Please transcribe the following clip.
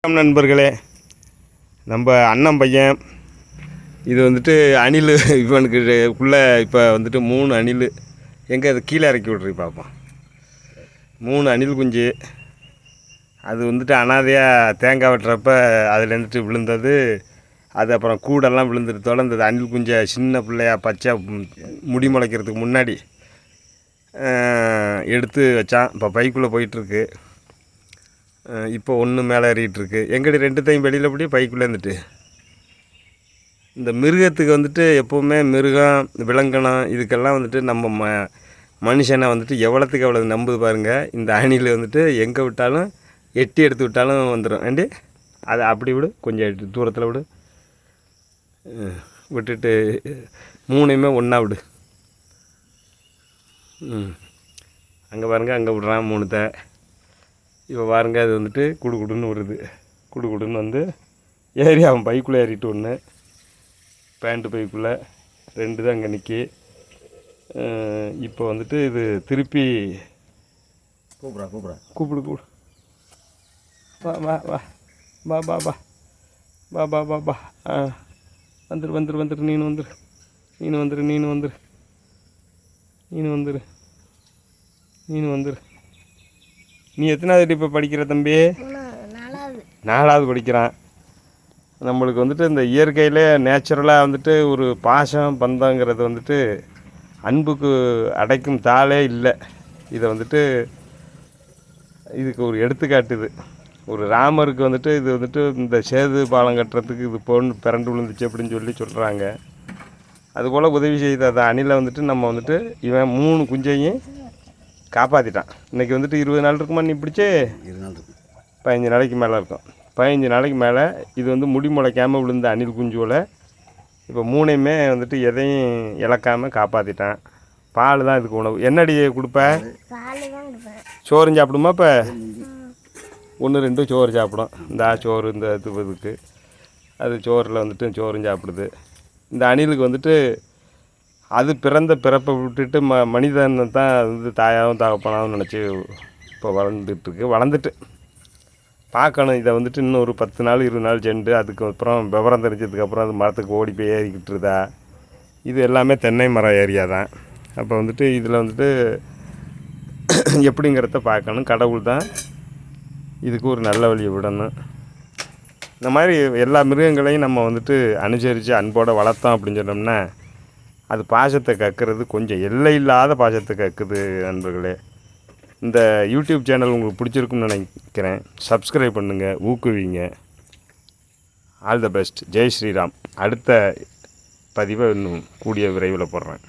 வணக்கம் நண்பர்களே. நம்ம அண்ணன் பையன் இது வந்துட்டு அணில் இவனுக்கு உள்ளே இப்போ வந்துட்டு மூணு அணில். எங்கே அது கீழே இறக்கி விட்றி பார்ப்போம் மூணு அணில் குஞ்சு. அது வந்துட்டு அனாதையாக தேங்காய் வெட்டுறப்ப அதுலேருந்துட்டு விழுந்தது. அது அப்புறம் கூடெல்லாம் விழுந்துட்டு தொடர்ந்தது அணில் குஞ்சை சின்ன பிள்ளையா பச்சை முடி முளைக்கிறதுக்கு முன்னாடி எடுத்து வச்சான். இப்போ பைக்குள்ளே போயிட்டுருக்கு இப்போ ஒன்று மேலே ஏறிட்டு இருக்கு எங்கடி ரெண்டுத்தையும் வெளியில் அப்படியே பைக்குள்ளே இருந்துட்டு. இந்த மிருகத்துக்கு வந்துட்டு எப்போவுமே மிருகம் விலங்கணம் இதுக்கெல்லாம் வந்துட்டு நம்ம ம மனுஷனை வந்துட்டு எவ்வளோத்துக்கு எவ்வளோ நம்புது பாருங்கள் இந்த அணில் வந்துட்டு எங்கே விட்டாலும் எட்டி எடுத்து விட்டாலும் வந்துடும் ஏண்டி? அதை அப்படி விடு கொஞ்சம் தூரத்தில் விடு. விட்டுட்டு மூணையுமே ஒன்றா விடு. ம். அங்கே பாருங்க அங்கே விட்றான் மூணுத்தை. இப்போ பாருங்க அது வந்துட்டு குடுகுடுன்னு வருது. குடுகுடுன்னு வந்து ஏறி அவன் பைக்குள்ளே ஏறிட்டு ஒன்று பேண்ட்டு பைக்குள்ளே. ரெண்டு தான் அங்கே நிற்கி இப்போ வந்துட்டு இது திருப்பி கூப்பிட்றா கூப்பிடா கூப்பிடு. கூடு வா வா. வா பா பா பா பா பா பா பா ஆ வந்துரு வந்துரு வந்துரு நீனு வந்துரு. நீனு வந்துரு நீனு வந்துரு. நீனு வந்துரு. நீனு வந்துரு. நீ எத்தனாவது இப்போ படிக்கிற தம்பி? நாலாவது. படிக்கிறான். நம்மளுக்கு வந்துட்டு இந்த இயற்கையிலே நேச்சுரலாக வந்துட்டு ஒரு பாசம் பந்தங்கிறது வந்துட்டு அன்புக்கு அடைக்கும் தாளே இல்லை. இதை வந்துட்டு இதுக்கு ஒரு எடுத்துக்காட்டு இது. ஒரு ராமருக்கு வந்துட்டு இது வந்துட்டு இந்த சேது பாலம் கட்டுறதுக்கு இது பொண்ணு பிறண்டு விழுந்துச்சு அப்படின்னு சொல்லி சொல்கிறாங்க அதுபோல் உதவி செய்த அந்த அணிலை வந்துட்டு நம்ம வந்துட்டு இவன் மூணு குஞ்சையும் காப்பாற்றிட்டான் இன்றைக்கி வந்துட்டு இருபது நாள் இருக்குமா நீ பிடிச்சி? இரு நாள் இருக்கு. பதினஞ்சு நாளைக்கு மேலே இருக்கும். பதினஞ்சு நாளைக்கு மேலே இது வந்து முடி முளைக்காமல் விழுந்த அணில் குஞ்சோல இப்போ மூணையுமே வந்துட்டு எதையும் இழக்காமல் காப்பாற்றிட்டான் பால் தான் இதுக்கு உணவு. என்னடி கொடுப்ப? பால் தான் கொடுப்பேன் சோறு சாப்பிடுமா இப்போ? ஒன்று ரெண்டு சோறு சாப்பிடும். இந்த சோறு இந்த இது இதுக்கு. அது சோறில் வந்துட்டு சோறும் சாப்பிடுது. இந்த அணிலுக்கு வந்துட்டு அது பிறந்த பிறப்பை விட்டுட்டு ம மனிதனை தான் வந்து தாயாகவும் தகப்பனாகவும் நினச்சி இப்போ வளர்ந்துட்டுருக்கு. வளர்ந்துட்டு பார்க்கணும். இதை வந்துட்டு இன்னும் ஒரு பத்து நாள் இருபது நாள் சென்று அதுக்கப்புறம் விவரம் தெரிஞ்சதுக்கப்புறம் அது மரத்துக்கு ஓடி போய் ஏறிக்கிட்டு இருந்தா இது எல்லாமே தென்னை மரம் ஏரியா தான். அப்போ வந்துட்டு இதில் வந்துட்டு எப்படிங்கிறத பார்க்கணும். கடவுள் தான் இதுக்கு ஒரு நல்ல வழியை விடணும். இந்த மாதிரி எல்லா மிருகங்களையும் நம்ம வந்துட்டு அனுசரித்து அன்போடு வளர்த்தோம் அப்படின்னு சொன்னோம்னா அது பாசத்தை கக்குறது கொஞ்சம் எல்லை இல்லாத பாசத்தை கக்குது நண்பர்களே. இந்த யூடியூப் சேனல் உங்களுக்கு பிடிச்சிருக்குன்னு நினைக்கிறேன். சப்ஸ்கிரைப் பண்ணுங்கள் ஊக்குவிங்க. All the best. Jai Shriram. அடுத்த பதிவை இன்னும் கூடிய விரைவில் போடுறேன்.